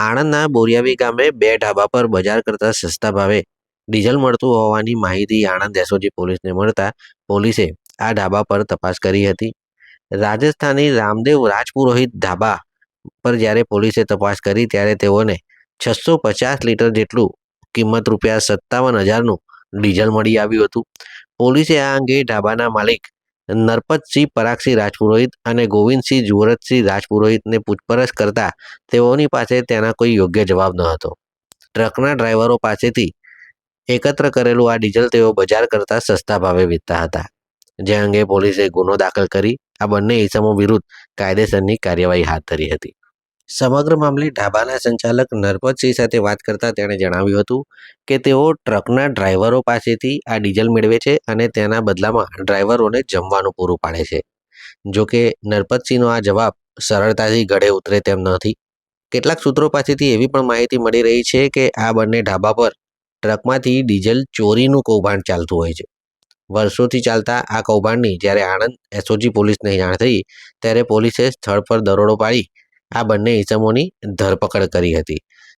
આણંદના બોરિયાવી ગામે બે ઢાબા પર બજાર કરતાં સસ્તા ભાવે ડીઝલ મળતું હોવાની માહિતી આણંદ એસઓજી પોલીસને મળતા પોલીસે આ ઢાબા પર તપાસ કરી હતી. રાજસ્થાની રામદેવ રાજપુરોહિત ઢાબા પર જ્યારે પોલીસે તપાસ કરી ત્યારે તેઓને છસો પચાસ લીટર જેટલું કિંમત રૂપિયા સત્તાવન હજારનું ડીઝલ મળી આવ્યું હતું. પોલીસે આ અંગે ઢાબાના માલિક નરપતસિંહ પરાગસિંહ રાજપુરોહિત અને ગોવિંદસિંહ જુવરતસિંહ રાજપુરોહિતને પૂછપરછ કરતા તેઓની પાસે તેના કોઈ યોગ્ય જવાબ ન હતો. ટ્રકના ડ્રાઈવરો પાસેથી એકત્ર કરેલું આ ડીઝલ તેઓ બજાર કરતાં સસ્તા ભાવે વેચતા હતા. જે અંગે પોલીસે ગુનો દાખલ કરી આ બંને ઇસમો વિરુદ્ધ કાયદેસરની કાર્યવાહી હાથ ધરી હતી. સમગ્ર મામલે ઢાબાના સંચાલક નરપતસિંહ સાથે વાત કરતા તેણે જણાવ્યું હતું કે તેઓ ટ્રકના ડ્રાઈવરો પાસેથી આ ડીઝલ મેળવે છે અને તેના બદલામાં ડ્રાઈવરોને જમવાનું પૂરું પાડે છે. જોકે નરપતસિંહનો આ જવાબ સરળતાથી ગળે ઉતરે તેમ નથી. કેટલાક સૂત્રો પાસેથી એવી પણ માહિતી મળી રહી છે કે આ બંને ઢાબા પર ટ્રકમાંથી ડીઝલ ચોરીનું કૌભાંડ ચાલતું હોય છે. વર્ષોથી ચાલતા આ કૌભાંડની જ્યારે આણંદ એસઓજી પોલીસને જાણ થઈ, ત્યારે પોલીસે સ્થળ પર દરોડો પાડી આ બંને ઇસમોની ધરપકડ કરી હતી.